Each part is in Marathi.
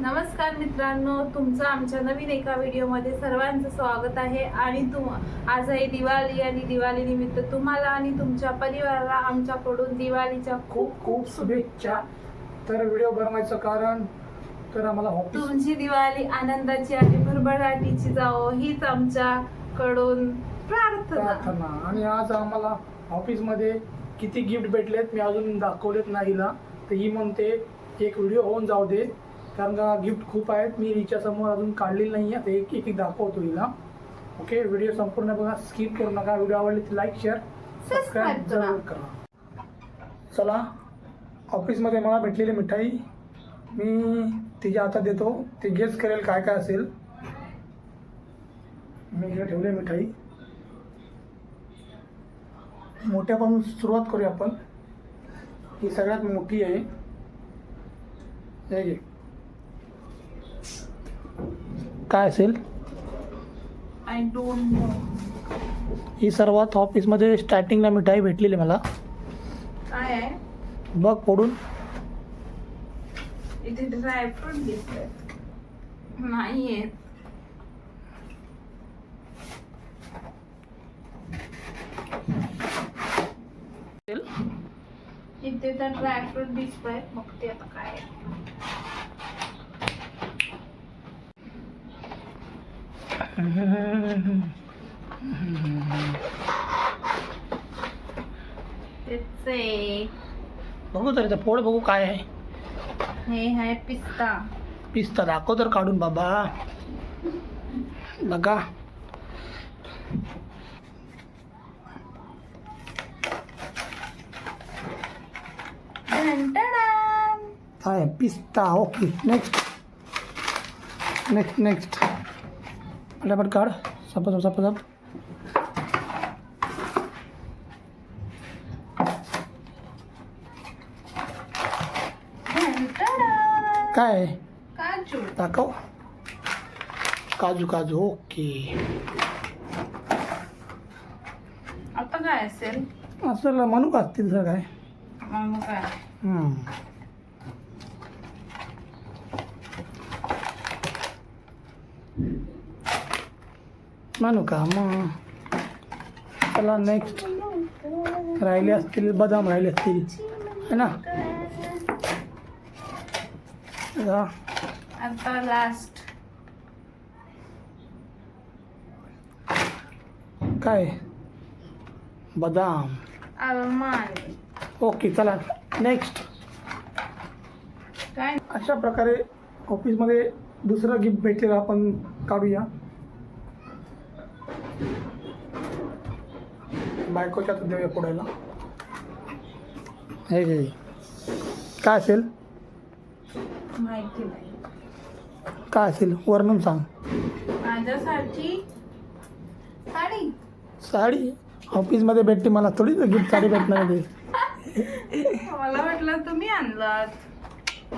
नमस्कार मित्रांनो तुमचं आमच्या नवीन एका व्हिडिओमध्ये सर्वांचं स्वागत आहे आणि तुम आज आहे दिवाळी आणि दिवाळी निमित्त तुम्हाला आणि तुमच्या परिवाराला आमच्याकडून दिवाळीच्या खूप खूप शुभेच्छा. तर व्हिडिओ बनवायचं कारण तर आम्हाला तुमची दिवाळी आनंदाची आणि भरभराटीची जावो हीच आमच्याकडून प्रार्थना. प्रार्थना. आणि आज आम्हाला ऑफिसमध्ये किती गिफ्ट भेटलेत मी अजून दाखवलेत नाही हिला तर ही म्हणते एक व्हिडिओ होऊन जाऊ दे. कारण का गिफ्ट खूप आहेत. मी हिच्या समोर अजून काढलेली नाही आहे एक एक एक दाखवतो हिला. ओके व्हिडिओ संपूर्ण बघा. स्किप करू नका. व्हिडिओ आवडली तर लाईक शेअर सबस्क्राईब. जरूर करा. चला. ऑफिसमध्ये मला भेटलेली मिठाई. मी तिच्या हातात देतो. ती गेस करेल काय काय असेल. मी इकडे ठेवले मिठाई. मोठ्यापासून सुरुवात करूया आपण. ही सगळ्यात मोठी आहे. हे घे. काय असेल? आय डोंट नो ही सर्वात ऑफिसमध्ये स्टार्टिंगला मिठाई भेटलेली मला. काय आहे? बघ फोडून इथे ड्रायफ्रूट दिसत नाहीये इथे तर ड्रायफ्रूट दिसतोय. बघते आता काय आहे. तेच आहे. बघू तर फोड बघू काय आहे. हे आहे पिस्ता. पिस्ता दाखव तर काढून बाबा. बघा. काय पिस्ता ओके नेक्स्ट नेक्स्ट नेक्स्ट काढ सप सप सप सप ढंढणं. काय? दाखव. काजू काजू. ओके. आता काय असेल? असं म्हणू का असतील सर काय मग काय म्हणू का? मग चला नेक्स्ट राहिले असतील बदाम राहिले असतील. है ना. आता लास्ट काय? बदाम. ओके चला. नेक्स्ट काय? अशा प्रकारे ऑफिसमध्ये दुसरं गिफ्ट भेटलेलं आपण काढूया. बायकोच्या हातात देऊया पुढायला. हे घे काय असेल? माहिती नाही. काय असेल? वर्णन सांग. माझ्यासाठी साडी. साडी? ऑफिसमध्ये भेटते मला थोडी गिफ्ट साडी भेटणार आहे. मला वाटलं तुम्ही आणलात.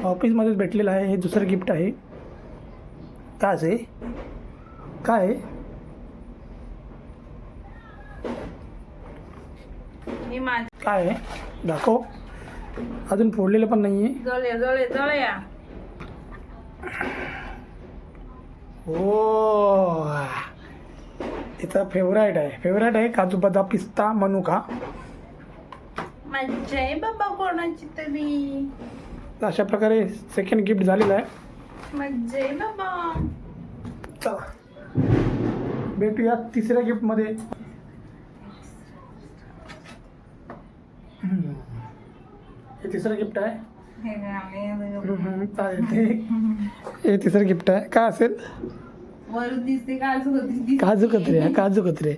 ऑफिसमध्येच भेटलेलं आहे हे दुसरं गिफ्ट आहे. काय असे? काय आहे? हे माझ. काय आहे? दाखव. अजून फोडलेलं पण नाही आहे जळया हो. तिचा फेवराईट आहे. फेवराईट आहे काजू बदाम पिस्ता मनुका. मज्जा आहे बाबा कोणाची तरी. तर अशा प्रकारे सेकंड गिफ्ट झालेलं आहे. मज्जा आहे बाबा. चला. भेटूया तिसऱ्या गिफ्टमध्ये हम्म. हे तिसरं गिफ्ट आहे? हे चालेल ते हे तिसरं गिफ्ट आहे. काय असेल? काजू कतरी. काजू कतरी आहे काजू कतरी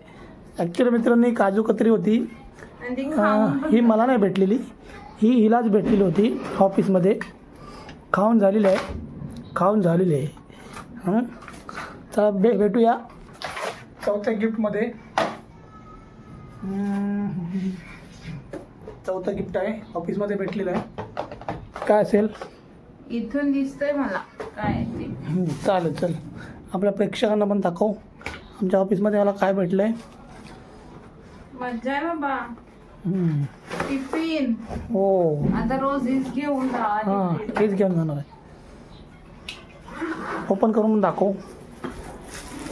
ॲक्च्युली मित्रांनी काजू कतरी होती. ही मला नाही भेटलेली. ही हिलाच भेटलेली होती ऑफिसमध्ये खाऊन झालेली आहे. खाऊन झालेली आहे. हं? चला भे भेटूया. चौथ्या गिफ्टमध्ये. चौथं गिफ्ट आहे. ऑफिसमध्ये भेटलेलं आहे. काय असेल? इथून दिसतंय मला. काय ते? हं, चालेल चल. आपल्या प्रेक्षकांना पण दाखव. आमच्या ऑफिसमध्ये मला काय भेटलं आहे मज्जा आहे बाबा. हं. टिफिन. हो. आता रोज हेच घेऊन जा. हां हेच घेऊन जाणार आहे. ओपन करून दाखव.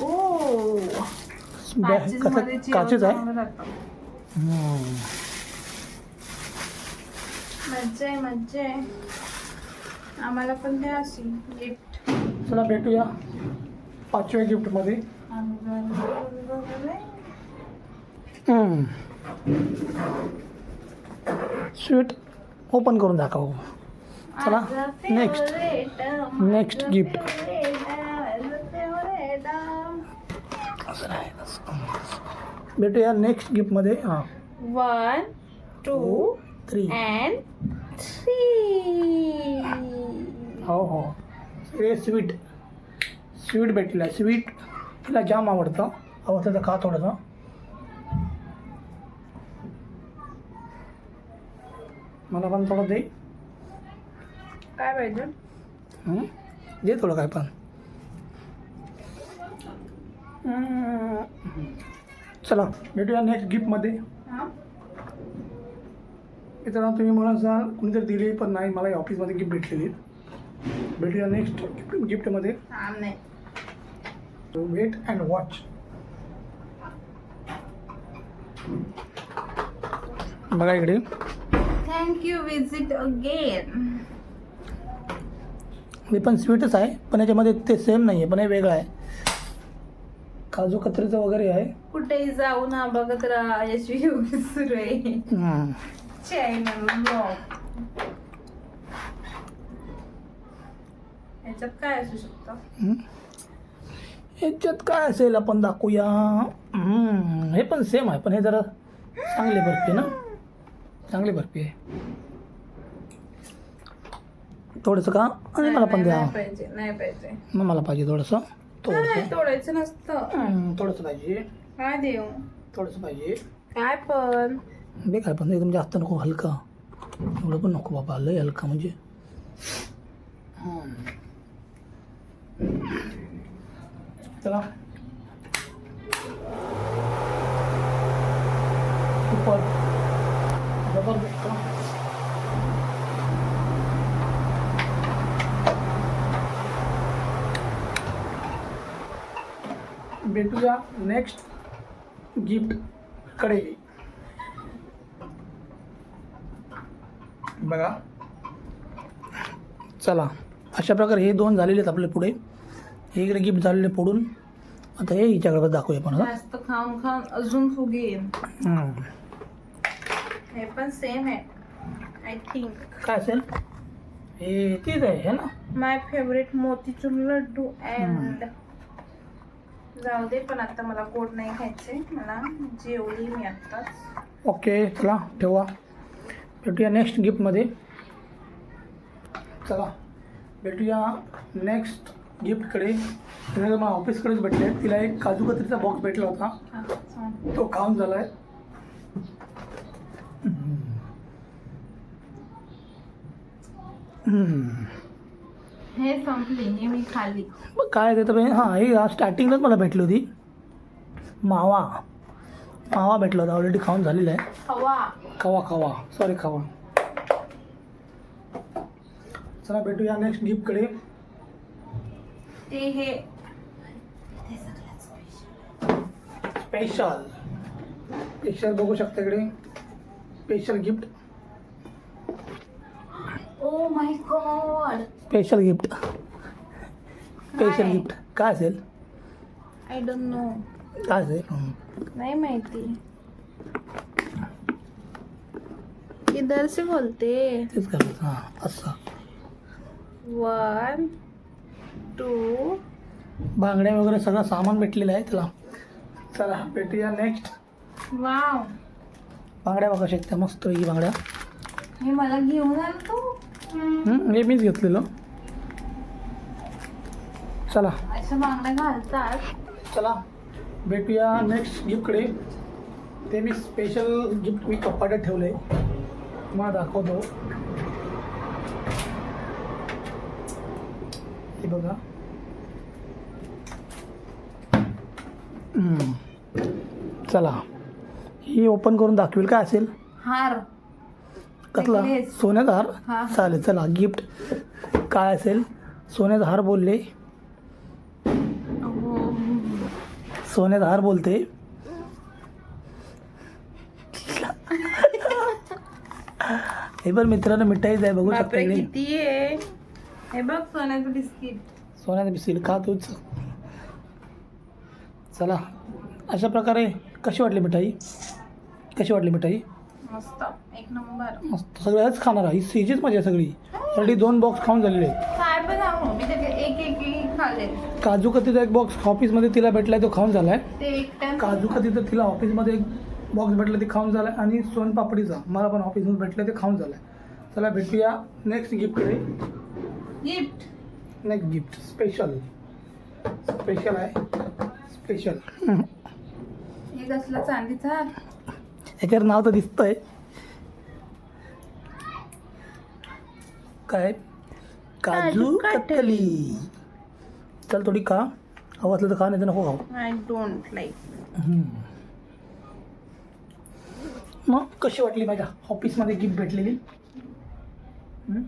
ओ. कसं काचेच आहे? चांगलं राहतं. हम्म. मज्जा आहे मज्जा आहे. आम्हाला पण द्या अशी गिफ्ट चला भेटूया पाचव्या गिफ्टमध्ये स्वीट ओपन करून दाखव. चला नेक्स्ट नेक्स्ट गिफ्ट. भेटूया नेक्स्ट गिफ्टमध्ये हां. One two three and three हो हो. हे स्वीट स्वीट भेटलेलं आहे स्वीट तिला जाम आवडतं. आवडतं तर खा थोडंसं. मला पण थोडं दे. काय पाहिजे? हं? दे थोडं काय पण. हं. चला भेटूया नेक्स्ट गिफ्टमध्ये? मित्रांनो तुम्ही मला असाल कुणीतरी दिली पण नाही मला या ऑफिसमध्ये गिफ्ट भेटलेली. भेटूया नेक्स्ट गिफ्ट गिफ्टमध्ये वेट अँड वॉच बघा इकडे. थँक्यू विजिट अगेन हे पण स्वीटच आहे पण याच्यामध्ये ते सेम नाही आहे पण हे वेगळं आहे. काजू कत्रीचं वगैरे आहे. कुठेही जाऊ ना बघत राहा यशवी योगी सुरू आहे. चॅनल ब्लॉग याच्यात काय असू शकतं. याच्यात काय असेल आपण दाखवूया हम्म. हे पण सेम आहे पण हे जरा चांगली बर्फी ना चांगली बर्फी आहे थोडंसं का आणि मला पण नाही द्या नाही पाहिजे नाही पाहिजे मग मला पाहिजे थोडंसं नाही, थोडंसं तोडायचं नसतं हम्म, थोडंसं पाहिजे काय देऊ थोडंसं पाहिजे काय पण बे काय पण एकदम म्हणजे जास्त नको हलका. एवढं पण नको बाबा लय हलका म्हणजे. चला. सुपर जबरदस्त भेटूया नेक्स्ट गिफ्टकडे बघा. चला. अशा प्रकारे हे दोन झालेले आहेत आपले पुढे. हे इकडे गिफ्ट झालेले पुढून आता हे हिच्याकडे दाखवूया आपण. जास्त खाऊन खाऊन अजून हम्म. हे पण सेम आहे आय थिंक काय असेल? हे तेच आहे हे ना? My favourite motichoor laddoo and जाऊ दे पण आता मला गोड नाही खायचे मला जेवली मी आत्ताच. ओके चला ठेवा. भेटूया नेक्स्ट गिफ्टमध्ये चला भेटूया नेक्स्ट गिफ्टकडे तिला मला ऑफिसकडेच भेटले तिला एक काजू कत्रीचा बॉक्स भेटला होता. हा. तो खाऊन झालाय. हम्म. हे संपली हे मी खाली. मग काय ते तर हां हे स्टार्टिंगलाच मला भेटली होती. मावा. मावा भेटला होता ऑलरेडी खाऊन झालेला आहे. हवा खवा खवा. सॉरी खवा. चला भेटूया नेक्स्ट गिफ्टकडे ते हे. Special. स्पेशल स्पेशल बघू शकता इकडे. Special gift oh my god special gift special? Gift काय असेल आय डोंट नो काय असेल. नाही माहिती. इधर से बोलते. तेच हां असं. वन टू बांगड्या वगैरे सगळं सामान भेटलेलं आहे त्याला चला भेटूया नेक्स्ट वाव बांगड्या बघा शकता मस्त ही बांगड्या. हे मला घेऊन आला तू? हं, हे मीच घेतलेलं. चला. अशा बांगड्या घालतात. चला. भेटूया नेक्स्ट गिफ्टकडे ते मी स्पेशल गिफ्ट मी कपाट्यात ठेवलं आहे तुम्हाला दाखवतो. हे बघा. चला. ही ओपन करून दाखवेल काय असेल? हार. कसला. सोन्याचा हा. हार चालेल चला. गिफ्ट काय असेल? सोन्याचा हार बोलले. सोन्याचा हार बोलते. हे पण मित्रांनो मिठाईच आहे बघू शकता बापरे इकडे. किती आहे? हे बघ सोन्याचं बिस्किट. सोन्याचं बिस्किट खा तूच. चला अशा प्रकारे कशी वाटली मिठाई? कशी वाटली मिठाई? मस्त एक नंबर. मस्त सगळ्याच खाणार आहे. ही सीजीच मजा आहे सगळी. ऑलरेडी दोन बॉक्स खाऊन झालेले आहेत. काय पण आहो मी त्याचे एक एक एक खाल्ले काजू कतीचा एक बॉक्स ऑफिसमध्ये तिला भेटलाय तो खाऊन झालाय. काजू कतीचं तिला ऑफिसमध्ये एक बॉक्स भेटला ते खाऊन झालाय. आणि सोनपापडीचा मला पण ऑफिसमध्ये भेटलं ते खाऊन झालाय. चला भेटूया. Next गिफ्टकडे gift next gift special special आहे. स्पेशल हे चांदीचा? याच्यावर नाव तर दिसतंय. काय? काजू काजू कतली. चल थोडी खा हवं असलं तर खा नाही तर नको खाऊ. I don't like. मग कशी वाटली माझ्या ऑफिसमध्ये गिफ्ट भेटलेली? हम्म?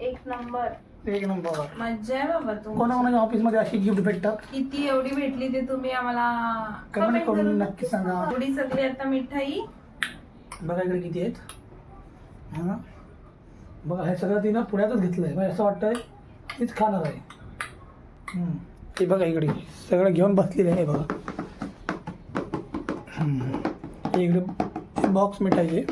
एक नंबर एक नंबर मज्जा आहे बाबा तू कोणाकोणाच्या ऑफिसमध्ये अशी गिफ्ट भेटतात? किती एवढी भेटली ते तुम्ही आम्हाला Comment comment करून करून नक्की सांगा. एवढी सगळी आता मिठाई. बघा इकडे किती आहेत. हां. बघा हे सगळं तिनं पुण्यातच घेतलं आहे म्हणजे असं वाटतंय तीच खाणार आहे. ते बघा इकडे. सगळं घेऊन बसलेलं आहे बघा. इकडे बॉक्स मिठाईचे